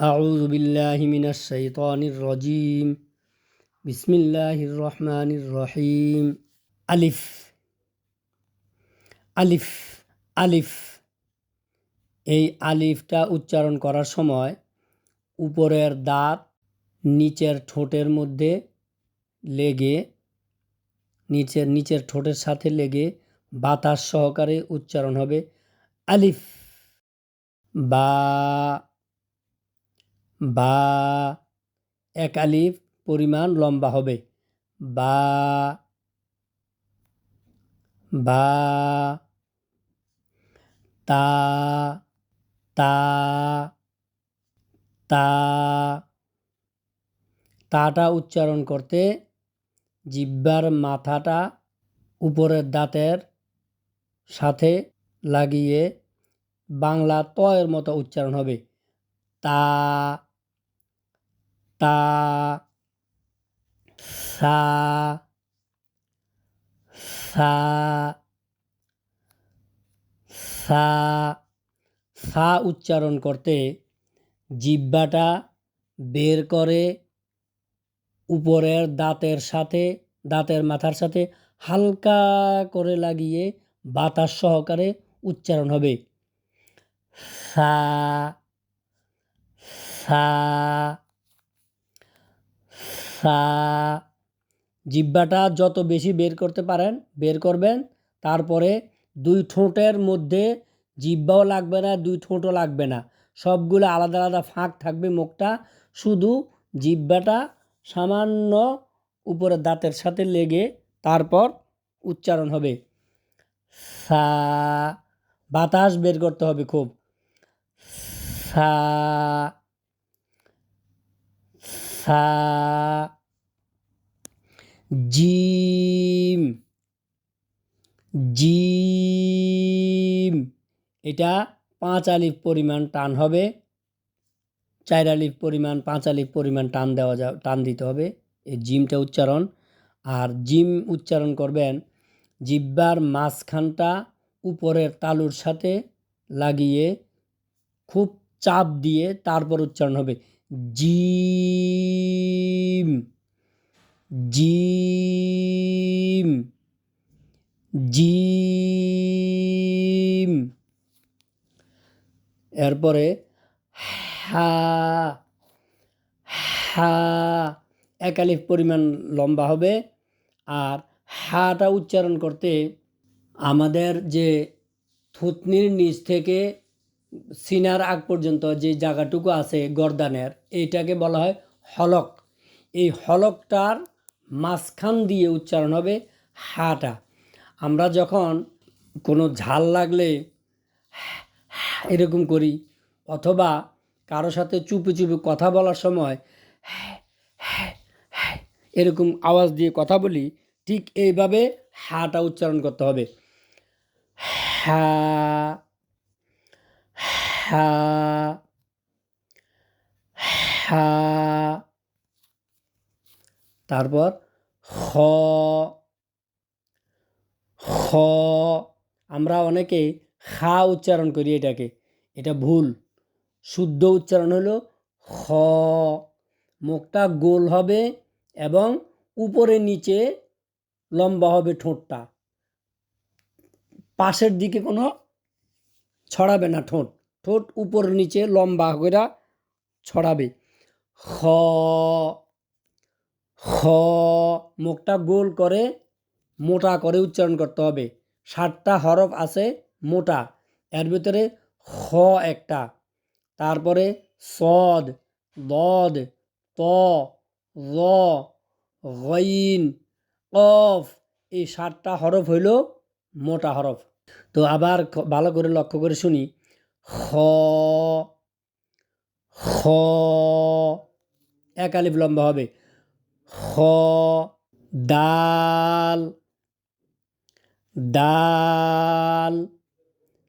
أعوذ بالله من الشيطان الرجيم بسم الله الرحمن الرحيم ألف আলিফ আলিফ এই আলিফটা উচ্চারণ করার সময় উপরের দাঁত নিচের ঠোঁটের মধ্যে লেগে নিচের নিচের ঠোঁটের সাথে লেগে বাতাস সহকারে উচ্চারণ হবে আলিফ বা বা এক আলিফ পরিমাণ লম্বা হবে। বা বা তা তা তা, তাটা উচ্চারণ করতে জিব্বার মাথাটা উপরের দাঁতের সাথে লাগিয়ে বাংলা তয়ের মতো উচ্চারণ হবে। তা তা, সা সা সা সা উচ্চারণ করতে জিব্বাটা বের করে উপরের দাঁতের সাথে, দাঁতের মাথার সাথে হালকা করে লাগিয়ে বাতাস সহকারে উচ্চারণ হবে। সা সা সা জিব্বাটা যত বেশি বের করতে পারেন, বের করবেন, তারপরে দুই ঠোঁটের মধ্যে জিব্বাও লাগবে না, দুই ঠোঁটও লাগবে না। সবগুলো আলাদা আলাদা ফাঁক থাকবে মুখটা। শুধু জিব্বাটা সামান্য উপরে দাঁতের সাথে লেগে তারপর উচ্চারণ হবে। সা, বাতাস বের করতে হবে খুব। সা সা জিম। জিম। এটা পাঁচ আলিফ পরিমাণ টান হবে। চার আলিফ পরিমাণ, পাঁচ আলিফ পরিমাণ টান দেওয়া যা, টান দিতে হবে। এই জিমটা উচ্চারণ। আর জিম উচ্চারণ করবেন, জিব্বার মাঝখানটা উপরের তালুর সাথে লাগিয়ে খুব চাপ দিয়ে তারপর উচ্চারণ হবে। জিম জিম জিম। এরপরে হা হা একালিফ পরিমাণ লম্বা হবে। আর হাটা উচ্চারণ করতে আমাদের যে থুতনির নিচ থেকে সিনার আগ পর্যন্ত যে জায়গাটুকু আছে গর্দানের, এইটাকে বলা হয় হলক। এই হলকটার মাঝখান দিয়ে উচ্চারণ হবে হাটা। আমরা যখন কোনো ঝাল লাগলে এরকম করি, অথবা কারও সাথে চুপি চুপি কথা বলার সময় এরকম আওয়াজ দিয়ে কথা বলি, ঠিক এইভাবে হাটা উচ্চারণ করতে হবে। হা হা হা, তারপর খ খ আমরা অনেকে খা উচ্চারণ করি এটাকে, এটা ভুল। শুদ্ধ উচ্চারণ হলো খ মুখটা গোল হবে এবং উপরে নিচে লম্বা হবে ঠোঁটটা। পাশের দিকে কোনো ছড়াবে না ঠোঁট। ঠোঁট উপর নিচে লম্বা করে ছড়াবে। খ খ মুখটা গোল করে মোটা করে উচ্চারণ করতে হবে। ষাটটা হরফ আছে মোটা, এর ভিতরে খ একটা, তারপরে সদ, দদ, ত, র, গইন এই সাতটা হরফ হইল মোটা হরফ। তো আবার ভালো করে লক্ষ্য করে শুনি। খ খ এক আলিফ লম্বা হবে। খ দাল ডাল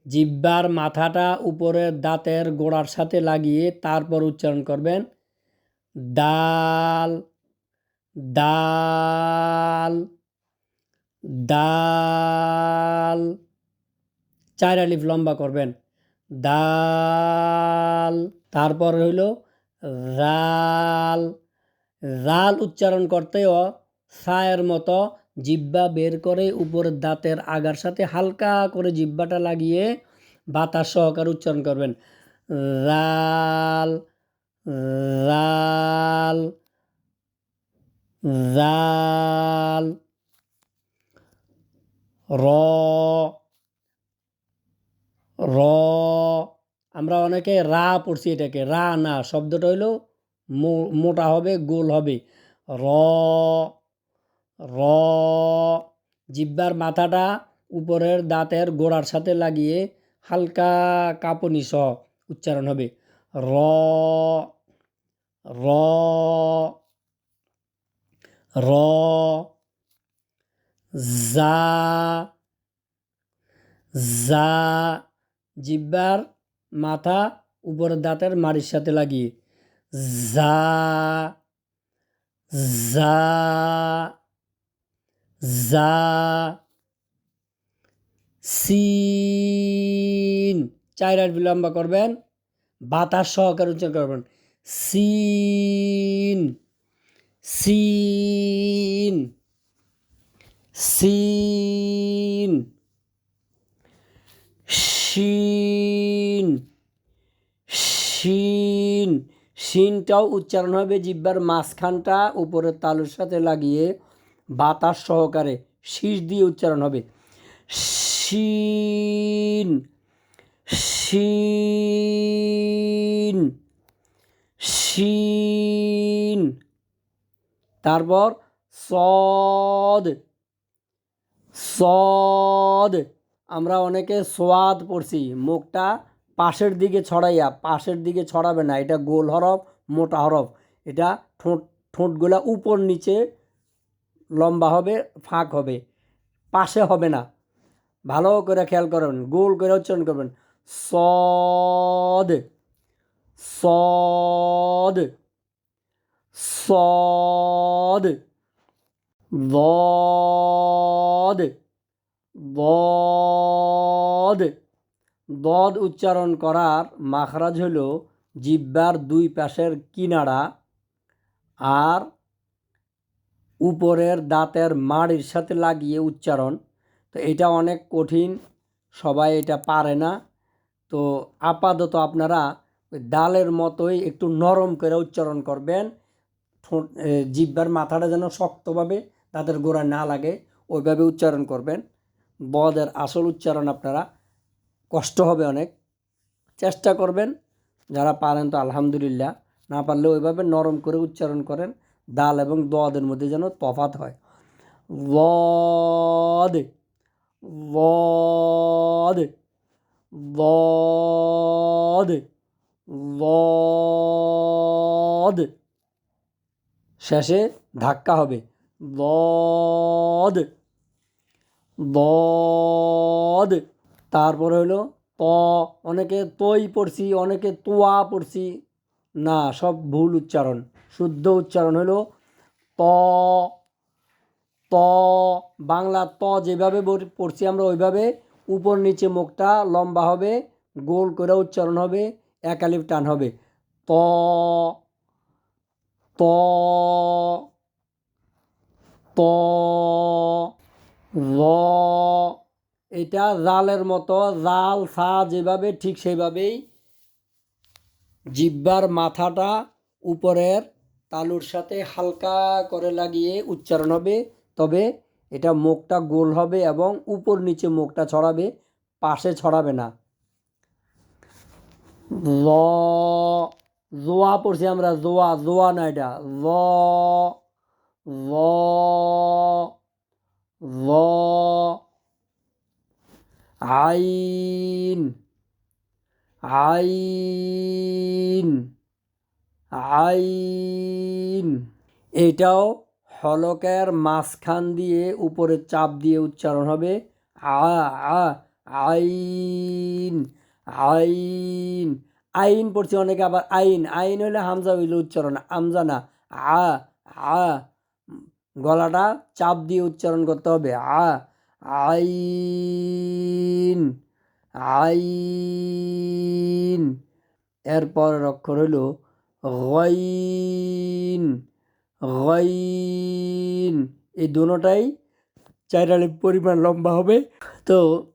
জিব্বার মাথাটা উপরের দাঁতের গোড়ার সাথে লাগিয়ে তারপর উচ্চারণ করবেন। ডাল ডাল ডাল চার আলিফ লম্বা করবেন। ডাল তারপর হইল রাল। রাল উচ্চারণ করতেও সায়ের মতো জিব্বা বের করে উপরের দাঁতের আগার সাথে হালকা করে জিব্বাটা লাগিয়ে বাতাস সহকারে উচ্চারণ করবেন। রাল রাল রাল, র র। আমরা অনেকে রা পড়ছি এটাকে, রা না, শব্দটা হইল মোটা হবে, গোল হবে। র র, জিব্বার মাথাটা উপরের দাঁতের গোড়ার সাথে লাগিয়ে হালকা কাঁপুনি সহ উচ্চারণ হবে। র র র জা জা জিব্বার মাথা উপরের দাঁতের মাড়ির সাথে লাগিয়ে যা জা জা সিন। আট বিলম্ব করবেন, বাতাস সহকারে উচ্চারণ করবেন। সিন সিন সিন শিন শিন, শিনটাও উচ্চারণ হবে জিব্বার মাঝখানটা, উপরের তালুর সাথে লাগিয়ে বাতাস সহকারে শীষ দিয়ে উচ্চারণ হবে। শিন শিন শিন। তারপর সদ সদ। আমরা অনেকে সোয়াদ পড়ছি, মুখটা পাশের দিকে ছড়াইয়া, পাশের দিকে ছড়াবে না। এটা গোল হরফ, মোটা হরফ। এটা ঠোঁট, ঠোঁটগুলা উপর নিচে লম্বা হবে, ফাঁক হবে। পাশে হবে না। ভালো করে খেয়াল করবেন, গোল করে উচ্চারণ করবেন। সদ সদ সদ, দদ দদ। দদ উচ্চারণ করার মাখরাজ হল জিব্বার দুই পাশের কিনারা আর উপরের দাঁতের মাড়ির সাথে লাগিয়ে উচ্চারণ। তো এটা অনেক কঠিন, সবাই এটা পারে না। তো আপাতত আপনারা ডালের মতোই একটু নরম করে উচ্চারণ করবেন। ঠোঁট জিব্বার মাথাটা যেন শক্তভাবে দাঁতের গোড়া না লাগে, ওইভাবে উচ্চারণ করবেন। বদের আসল উচ্চারণ আপনারা কষ্ট হবে অনেক। চেষ্টা করবেন, যারা পারেন তো আলহামদুলিল্লাহ, না পারলে ওইভাবে নরম করে উচ্চারণ করেন, দাল এবং দদের মধ্যে যেন তফাত হয়। বদ বদ বদ বদ শেষে ধাক্কা হবে বদ বদ তারপরে হলো ত, অনেকে তই পড়ছি, অনেকে তোয়া পড়ছি। না, সব ভুল উচ্চারণ, শুদ্ধ উচ্চারণ হলো ত ত, বাংলা ত যেভাবে পড়ছি আমরা ওইভাবে উপর নিচে মুখটা লম্বা হবে, গোল করে উচ্চারণ হবে একালিপ টান হবে। ত ত ত ল এটা জালের মতো, জাল সা যেভাবে, ঠিক সেইভাবেই জিব্বার মাথাটা উপরের তালুর সাথে হালকা করে লাগিয়ে উচ্চারণ হবে। তবে এটা মুখটা গোল হবে এবং উপর নিচে মুখটা ছড়াবে, পাশে ছড়াবে না। ল জোয়া পড়ছি আমরা, জোয়া জোয়া না এটা। ল ল আইন আইন আইন। এটাও হলকের মাঝখান দিয়ে উপরে চাপ দিয়ে উচ্চারণ হবে আ আ, আইন আইন। আইন পড়ছে অনেকে আবার আইন আইন হলে হামজা হইলে উচ্চারণ আমজা না, আ আ। গলাটা চাপ দিয়ে উচ্চারণ করতে হবে, আ। আইন আইন। এরপরের অক্ষর হলো গইন গইন। এই দুটোটাই চার আলিফ পরিমাণ লম্বা হবে। তো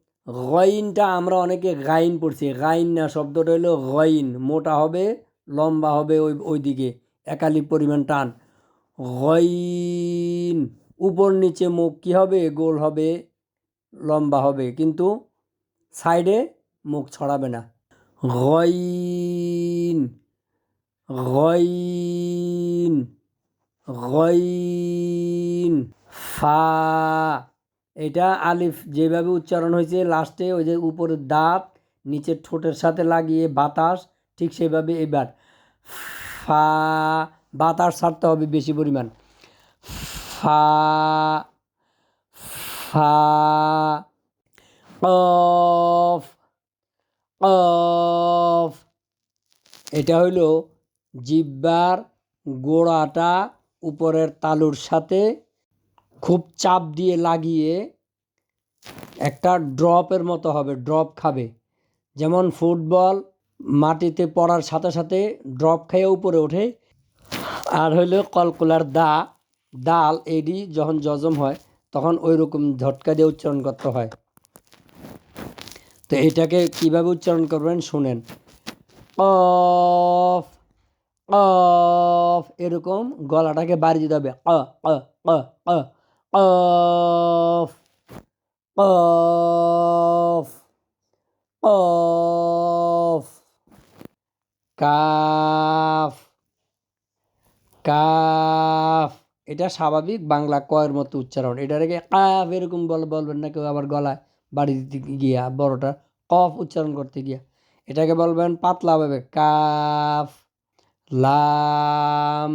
গইনটা আমরা অনেকে গাইন পড়ছি। গাইন না, শব্দটা হলো গইন। মোটা হবে, লম্বা হবে ওই, ওইদিকে। একালি পরিমাণ টান। গইন। উপর নিচে মুখ কী হবে? গোল হবে। লম্বা হবে, কিন্তু সাইডে মুখ ছড়াবে না। গইন গইন গইন, ফা, এটা আলিফ, যেভাবে উচ্চারণ হয়েছে লাস্টে ওই যে উপরের দাঁত, নিচের ঠোঁটের সাথে লাগিয়ে বাতাস, ঠিক সেভাবে এবার। ফা, বাতাস ছাড়তে হবে বেশি পরিমাণ। ফা ফা অফ এটা হইল জিব্বার গোড়াটা উপরের তালুর সাথে খুব চাপ দিয়ে লাগিয়ে একটা ড্রপের মতো হবে, ড্রপ খাবে। যেমন ফুটবল মাটিতে পড়ার সাথে সাথে ড্রপ খাইয়ে উপরে ওঠে। আর হইল কলকলার দা, ডাল, এডি যখন জজম হয় তখন ওই রকম ঝটকা দিয়ে উচ্চারণ করতে হয়। তো এটাকে কীভাবে উচ্চারণ করবেন শুনেন। অফ অফ এরকম গলাটাকে বাড়ি দিতে হবে। অ অ অফ অফ অফ কাফ কাফ এটা স্বাভাবিক বাংলা কয়ের মতো উচ্চারণ। এটা রেখে কাফ এরকম বল বলবেন না, কেউ আবার গলায় বাড়ি দিতে গিয়া বড়টা কফ উচ্চারণ করতে গিয়া। এটাকে বলবেন পাতলা পাতলাভাবে কাফ, লাম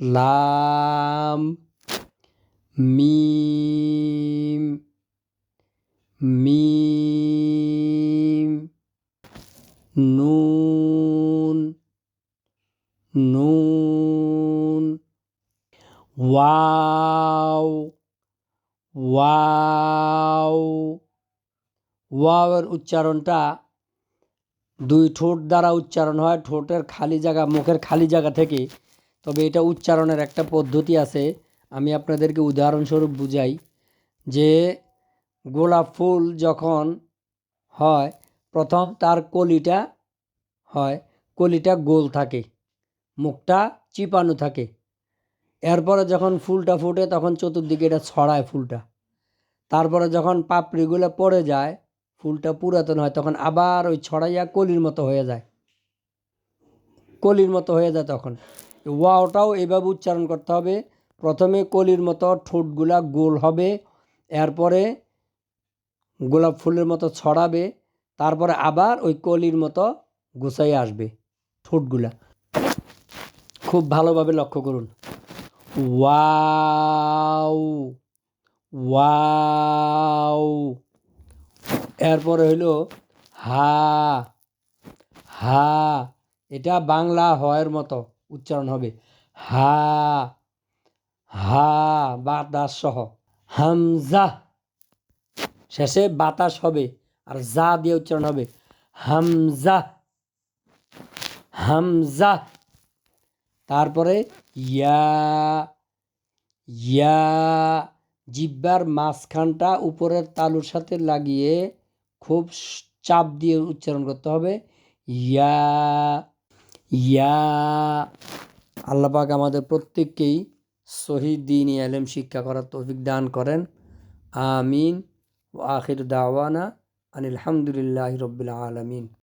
লাম, মিম মিম, নুন নুন। ওয়াও ওয়াও ওয়াওয়ের উচ্চারণটা দুই ঠোঁট দ্বারা উচ্চারণ হয়। ঠোঁটের খালি জায়গা, মুখের খালি জায়গা থেকে। তবে এটা উচ্চারণের একটা পদ্ধতি আছে। আমি আপনাদেরকে উদাহরণস্বরূপ বুঝাই যে গোলাপ ফুল যখন হয়, প্রথম তার কলিটা হয়, কলিটা গোল থাকে, মুখটা চিপানো থাকে। এরপরে যখন ফুলটা ফুটে তখন চতুর্দিকে এটা ছড়ায় ফুলটা। তারপরে যখন পাপড়িগুলো পড়ে যায়, ফুলটা পুরাতন হয়, তখন আবার ওই ছড়াইয়া কলির মতো হয়ে যায়। কলির মতো হয়ে যায় তখন। ওয়াওটাও এইভাবে উচ্চারণ করতে হবে। প্রথমে কলির মতো ঠোঁটগুলা গোল হবে, এরপরে গোলাপ ফুলের মতো ছড়াবে, তারপরে আবার ওই কলির মতো গুছাই আসবে ঠোঁটগুলা। খুব ভালোভাবে লক্ষ্য করুন। ওয়াও ওয়াও। এরপরে হইল হা হা। এটা বাংলা হয়ের মতো উচ্চারণ হবে। হা হা বাতাস সহ হামজা, শেষে বাতাস হবে আর যা দিয়ে উচ্চারণ হবে। হামজা হামজা। তারপরে ইয়া ইয়া, জিব্বার মাঝখানটা উপরের তালুর সাথে লাগিয়ে খুব চাপ দিয়ে উচ্চারণ করতে হবে। ইয়া ইয়া। আল্লাহ পাক আমাদের প্রত্যেককেই শহীদ দিন এলেম শিক্ষা করার তৌফিক দান করেন। আমিন। ও আখির দাওয়ানা আনিল হামদুলিল্লাহ রবিল আলমিন।